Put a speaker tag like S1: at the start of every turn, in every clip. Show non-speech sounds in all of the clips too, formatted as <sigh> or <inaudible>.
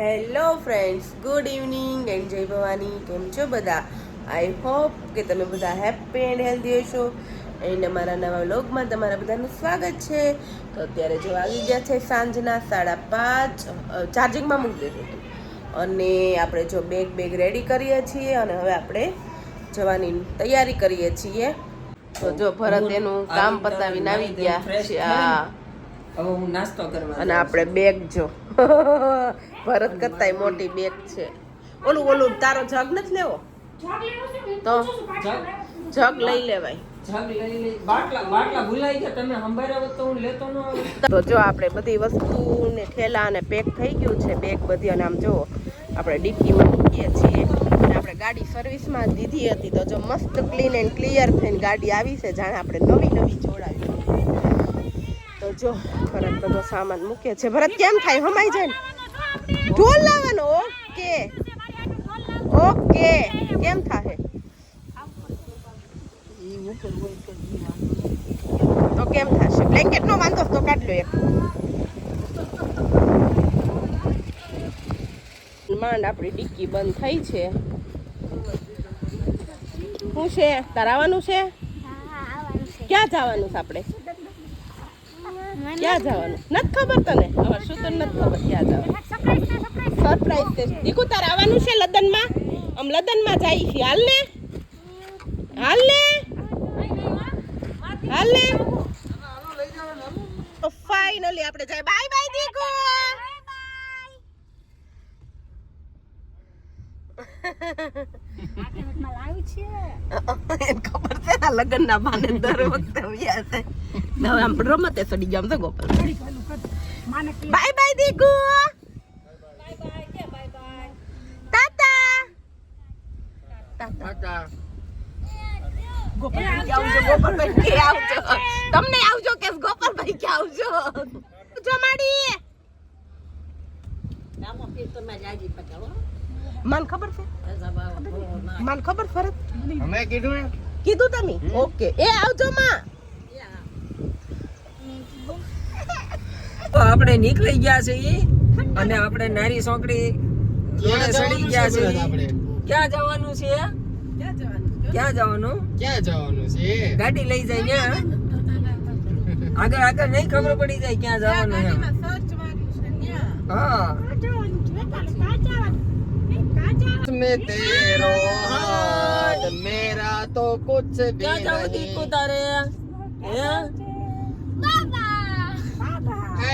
S1: Hello friends good evening and જય ભવાની કેમ છો બધા? આઈ હોપ કે તમે બધા હેપી એન્ડ હેલ્ધી હશો. એન્ડ અમારા નવા વ્લોગમાં તમારા બધાનું સ્વાગત છે. તો અત્યારે જો આવી ગયા છે સાંજના સાડા પાંચ ચાર્જિંગમાં મૂકી દીધું હતું. અને આપણે જો બેગ બેગ રેડી કરીએ છીએ અને હવે આપણે જવાની તૈયારી કરીએ છીએ. તો જો ભરત એનું કામ પતાવીને આવી ગયા છે. આ
S2: હવે હું નાસ્તો કરવા
S1: અને આપણે બેગ જો. <laughs> ભરત કરતાય મોટી બેગ છે. ઓલું ઓલું તારો જગ નથી લેવો? તો? જગ? લઈ લેવાય.
S2: તો
S1: જો આપણે બધી વસ્તુ ને ઠેલા અને પેક થઈ ગયું છે બેગ બધી. અને આમ જો આપણે ડીકીમાં મૂકીએ છીએ. અને આપણે ગાડી સર્વિસમાં દીધી હતી. તો જો મસ્ત ક્લીન એન્ડ ક્લિયર થઈને ગાડી આવી છે. જાણે આપણે નવી નવી જોડાવી. જો ભરત બધો સામાન મૂકે છે ભરત કેમ થાય? હમાઈ જાય ને? ઢોલ લાવવાનો? ઓકે. ઓકે. કેમ થાય તો કેમ થશે? બ્લેન્કેટ નો વાંધો તો કાઢ લો એક. માંડ આપણી ડિક્કી બંધ થઈ છે. શું છે? તારાવાનું છે. ક્યાં જવાનું છે આપણે? ક્યાં જવાનું? નથી ખબર તને? હવે શું તને નથી ખબર? ક્યાં જવાનું? સરપ્રાઈઝ છે દીકુ, તારે આવવાનું છે લદનમાં આમ લદનમાં જાય છે. હાલ ને? હાલ ને? હાલ ને? તો ફાઇનલી આપણે જાય. બાય બાય દીકુ એને <laughs> તમને આવજો કે ગોપાલભાઈ કે આવજો? જમાડી મન ખબર છે? મન ખબર ફરત
S3: અમે કીધું
S1: કીધું તમે? ઓકે. એ આવજો માં.
S2: તો આપણે નીકળી ગયા છે ઈ અને આપણે નારી સોકડી રોડે સડી ગયા છે ક્યાં જવાનું છે? ક્યાં જવાનું?
S3: ક્યાં જવાનું છે?
S2: ગાડી લઈ જાય ત્યાં આગળ આગળ નહીં ખબર પડી જાય ક્યાં જવાનું હા.
S3: में तेरो हाथ मेरा तो कुछ भी
S2: ક્યાં જવું
S3: नहीं
S2: દીકુ તારે હે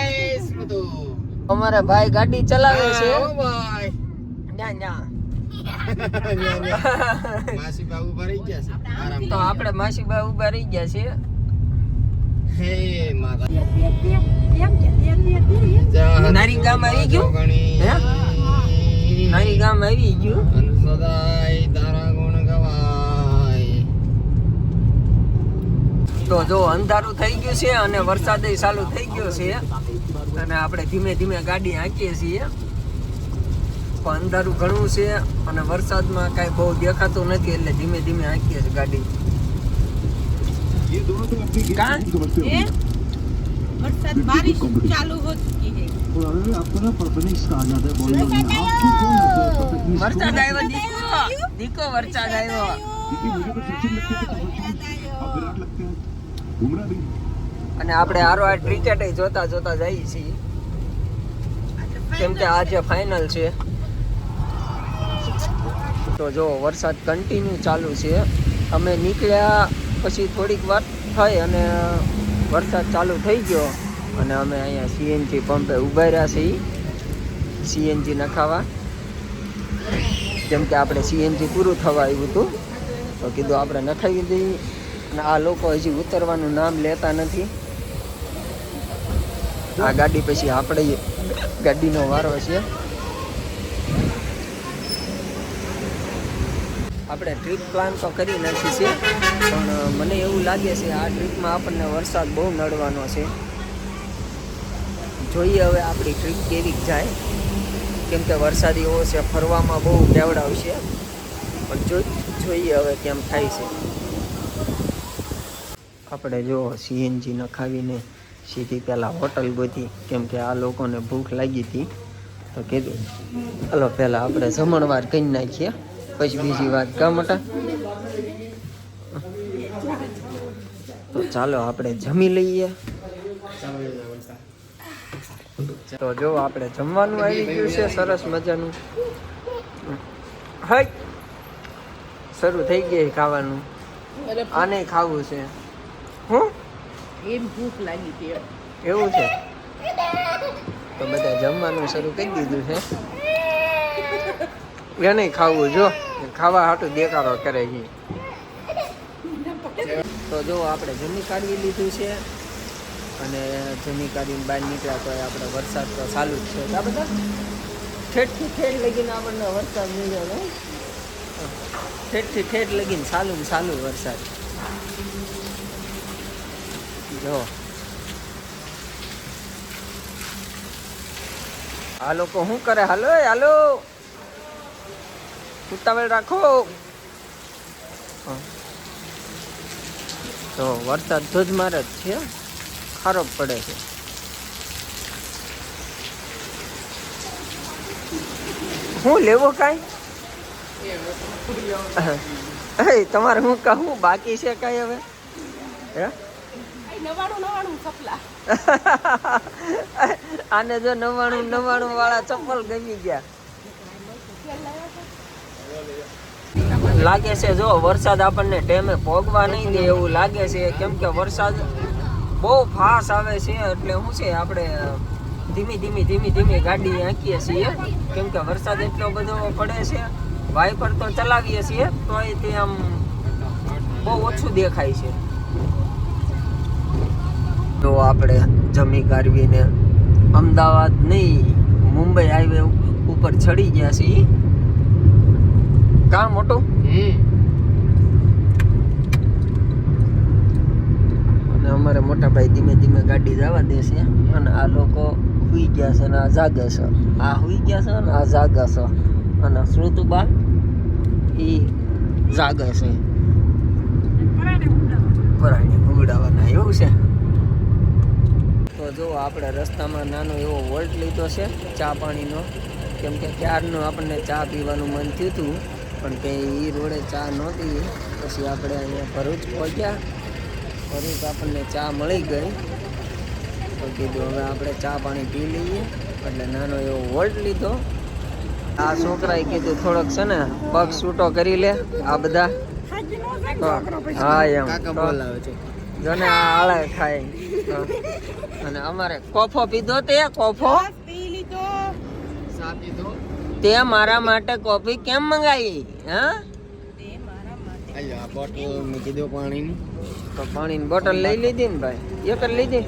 S3: ऐस બધું
S2: અમારા ભાઈ ગાડી ચલાવે છે
S3: હા, ઓ ભાઈ
S2: ન્યા ન્યા
S3: માસી બાબુ ભરી ગયા છે આરામ
S2: તો આપણે માસીબા ઉભા રહી ગયા છે
S3: હે માતા
S2: નારી ગામ આવી ગયું? હે? નારી ગામ આવી ગયું.
S3: સદાય તારા ગુણ ગવાય.
S2: તો જો અંધારું થઈ ગયું છે અને વરસાદ ચાલુ થઈ ગયો છે. અને આપણે ધીમે ધીમે ગાડી હાંકીએ છીએ. પણ અંધારું ઘણું છે અને વરસાદમાં કાંઈ બહુ દેખાતું નથી એટલે ધીમે ધીમે હાંકીએ છીએ ગાડી. કાં?
S1: વરસાદ બારિશ ચાલુ હો ચુકી है
S2: વરસાદ આવ્યો દીકો દીકો વરસાદ આવ્યો અને આપણે આ ક્રિકેટ જોતા જોતા જઈએ છીએ કેમ કે આજે ફાઇનલ છે તો જો વરસાદ કન્ટિન્યુ ચાલુ છે અમે નીકળ્યા પછી થોડીક વાર થઈ અને વરસાદ ચાલુ થઈ ગયો અને અમે અહીંયા સીએનજી પંપે ઊભા રહ્યા છીએ. સીએનજી નખાવા કેમ કે આપણે સીએનજી પૂરું થવા આવ્યું હતું, તો કીધું આપણે નખાવી દઈએ. અને આ લોકો હજી ઉતરવાનું નામ લેતા નથી. આ ગાડી પછી આપણે ગાડીનો વારો છે. આપણે ટ્રીપ પ્લાન તો કરી નાખી છે, પણ મને એવું લાગે છે આ ટ્રીપમાં આપણને વરસાદ બહુ નડવાનો છે. જોઈએ હવે આપણી ટ્રીપ કેવી જાય. કેમ કે વરસાદી છે, ફરવામાં બહુ કેવડાવશે પણ જોઈ જોઈએ હવે કેમ થાય છે. આપણે જો સીએનજી નખાવીને સીધી પહેલાં હોટલ ગોતી. કેમ કે આ લોકોને ભૂખ લાગી હતી. તો કીધું, હલો પહેલાં આપણે જમણવાર કરી નાખીએ. પછી બીજી વાત કા મોટા તો ચાલો, આપણે જમી લઈએ. તો જો આપણે જમવાનું આવી ગયું છે સરસ મજાનું. હાય શરૂ થઈ ગઈ ખાવાનું. આને ખાવું છે. હું?
S1: એમ ભૂખ લાગી હતી
S2: એવું છે? તો બધા જમવાનું શરૂ કરી દીધું છે. એને ખાવું જો. ખાવા હાટું દેખાડો કરે છે. તો જો આપણે જમી કાઢી લીધું છે. અને જમી કાઢીને બહાર નીકળ્યા તો આપણે વરસાદ તો ચાલુ જ છે. આ બધા ઠેઠથી ઠેઠ લગીને આપણને વરસાદ મળ્યો ને. ઠેઠથી ઠેઠ લગીને ચાલુ ને ચાલુ વરસાદ. જો. આ લોકો શું કરે? હાલો હાલો. ઉતાવળ રાખો. તો વરસાદ ધોધમાર જ છે. ખારો પડે છે. હું લેવો કાંઈ? તમારે હું કહું? બાકી છે કાંઈ હવે? હે? <laughs> આને જો નવાણું નવાણું વાળા ચપ્પલ ગમી ગયા. લાગે છે જો વરસાદ આપણને ટેમે ભોગવા નહીં દે એવું લાગે છે. કેમ કે વરસાદ બહુ ફાસ આવે છે, એટલે શું છે, આપણે ધીમી ધીમી ધીમી ધીમી ગાડી આંકીએ છીએ. કેમ કે વરસાદ એટલો બધો પડે છે વાઇપર તો ચલાવીએ છીએ, તોય તે આમ બહુ ઓછું દેખાય છે. તો આપણે જમી કાઢવીને અમદાવાદ નહીં, મુંબઈ હાઈવે ઉપર ચડી ગયા છીએ. કાં મોટું? અને અમારે મોટા ભાઈ ધીમે ધીમે ગાડી જવા દેશે અને આ લોકો હુઈ ગયા છે અને આ જાગે છે. આ હુઈ ગયા છે અને આ જાગે છે. અને શ્રુતુબા એ જાગે છે. એવું છે? તો જો આપણે રસ્તામાં નાનો એવો વોલ્ટ લીધો છે, ચા પાણીનો. કેમ કે ક્યારનું આપણને ચા પીવાનું મન થયું હતું પણ કે એ રોડે ચા નહોતી. પછી આપણે અહીંયા ભરૂચ પહોંચ્યા. ભરૂચ આપણને ચા મળી ગઈ. તો કીધું હવે આપણે ચા પાણી પી લઈએ. એટલે નાનો એવો વોલ્ટ લીધો. આ છોકરાએ કીધું થોડોક છે ને પગ છૂટો કરી લે આ બધા. હા એમ.
S3: છે.
S2: જોને આ આળે ખાય. અને અમારે કોફો પીધો તે કોફો.
S3: તો
S2: મારા માટે કોફી કેમ મંગાવી? હા?
S3: બોટલ મૂકી દો પાણીની.
S2: તો પાણીની બોટલ લઈ લીધી ને ભાઈ. એક જ લીધી?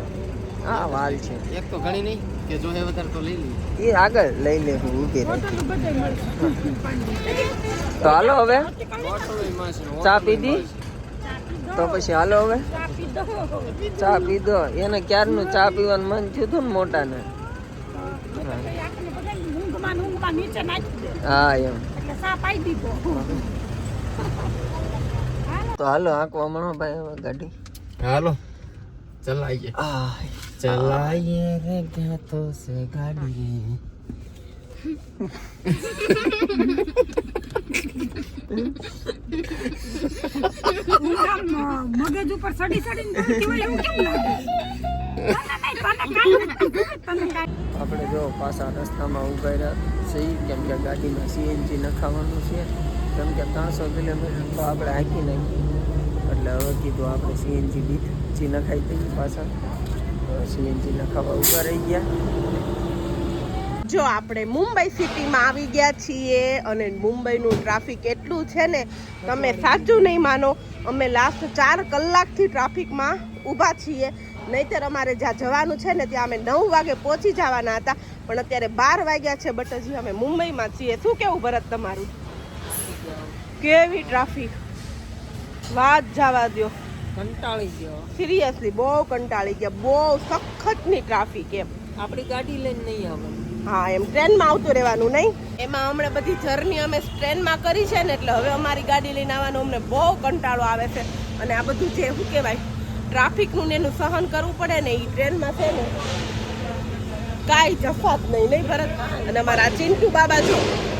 S2: હા વાલ છે.
S3: એક તો ઘણી નહીં કે જો હે વધારે તો લઈ લઈએ
S2: એ આગળ લઈ લે હું ઊભી રહી. તો હાલો હવે. ચા પીધી તો પછી હાલો હવે. ચા પીધો એને ક્યારનું ચા પીવાનું મન થયું હતું ને મોટાને? હા એમ. તો હાલો આંકવા હમણો ભાઈ હવે ગાડી.
S3: હાલો ચલાઈએ.
S2: આ
S3: ચલાઈએ રે ગાતો સે ગાડી.
S4: મગજ ઉપર સડી સડી એવું કેમ લાગે?
S2: આપણે જો પાછા રસ્તામાં ઊભા રહ્યા છીએ કેમ કે ગાડીમાં સીએનજી નખાવાનું છે. કેમ કે ત્રણસો કિલોમીટર તો આપણે હાંકી નાખી. એટલે હવે કીધું આપણે સીએનજી બીજી નખાઈ દઈએ પાછા સીએનજી નખાવા ઊભા રહી ગયા.
S1: જો આપણે મુંબઈ સિટીમાં આવી ગયા છીએ અને મુંબઈનું ટ્રાફિક એટલું છે ને, તમે સાચું નહીં માનો. અમે લાસ્ટ ચાર કલાકથી ટ્રાફિકમાં ઊભા છીએ. નહીંતર અમારે જ્યાં જવાનું છે ને, ત્યાં અમે નવ વાગે પહોંચી જવાના હતા. પણ અત્યારે બાર વાગ્યા છે, બટ હજી અમે મુંબઈમાં છીએ. શું કેવું ભરત તમારું? કેવી ટ્રાફિક? વાત જવા દ્યો.
S2: કંટાળી ગયો.
S1: સિરિયસલી બહુ કંટાળી ગયા. બહુ સખતની ટ્રાફિક એમ.
S2: આપણી ગાડી લઈને નહીં આવવાનું
S1: હા એમ ટ્રેનમાં આવતું રહેવાનું નહીં? એમાં હમણાં બધી જર્ની અમે ટ્રેનમાં કરી છે ને એટલે હવે અમારી ગાડી લઈને આવવાનો અમને બહુ કંટાળો આવે છે. અને આ બધું જે શું કહેવાય ટ્રાફિકનું ને એનું સહન કરવું પડે ને એ ટ્રેનમાં છે ને કાંઈ જફાત નહીં નહીં ભરત? અને અમારા ચિંટુ બાબા છો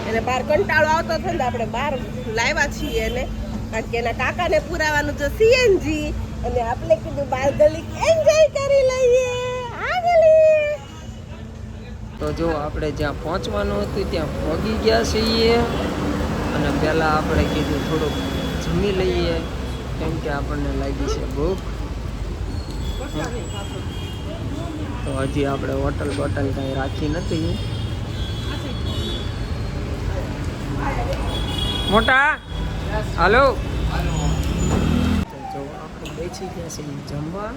S1: એને બહાર કંટાળો આવતો થયો ને આપણે બહાર લાવ્યા છીએ એને. કારણ કે એના કાકાને પુરાવાનું છે સીએનજી અને આપણે કીધું બાર ગલી એન્જોય કરી લઈએ. ગલી.
S2: તો જો આપણે જ્યાં પહોંચવાનું હતું ત્યાં પહોંચી ગયા છીએ. અને પહેલાં આપણે કીધું થોડુંક જમી લઈએ કેમ કે આપણને લાગી છે ભૂખ. તો હજી આપણે હોટલ બોટલ કાંઈ રાખી નથી. મોટા? હાલો. જો આપણે બેસી ગયા છે જમવા.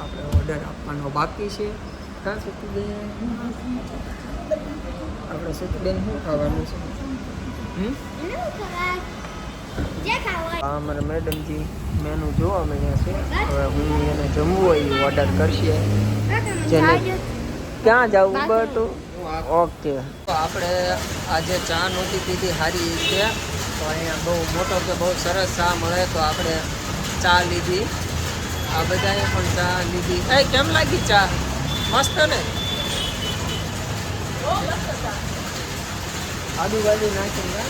S2: આપણે ઓર્ડર આપવાનો બાકી છે. કાં સુતીબેન આપણે સુતીબેન શું ખાવાનું છે? અમારા મેડમજી મેનુ જોવા મળ્યા છે. હવે હું એને જમવું હોય એ ઓર્ડર કરશે. જેને ક્યાં જવું બટ ઓકે તો આપણે આજે ચા નહોતી પીધી સારી છે તો અહીંયા બહુ મોટો કે બહુ સરસ ચા મળે તો આપણે ચા લીધી. આ બધાએ પણ ચા લીધી. એ કેમ લાગી ચા? મસ્ત ને? આદુ બાજુ નાખીને